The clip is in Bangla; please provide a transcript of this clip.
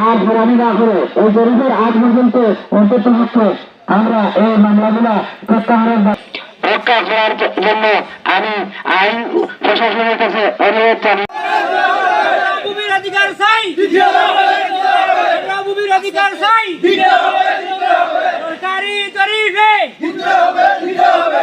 আর ফেরানি না করে ওই জরিপের আগ পর্যন্ত অন্তত পক্ষে আমরা এই মামলাগুলা প্রত্যাহারের রক্ষা করার জন্য আমি আইন প্রশাসনের কাছে অনুরোধ অধিকার চাই অধিকার চাই সরকারি জরিপে সরকারি জরিপে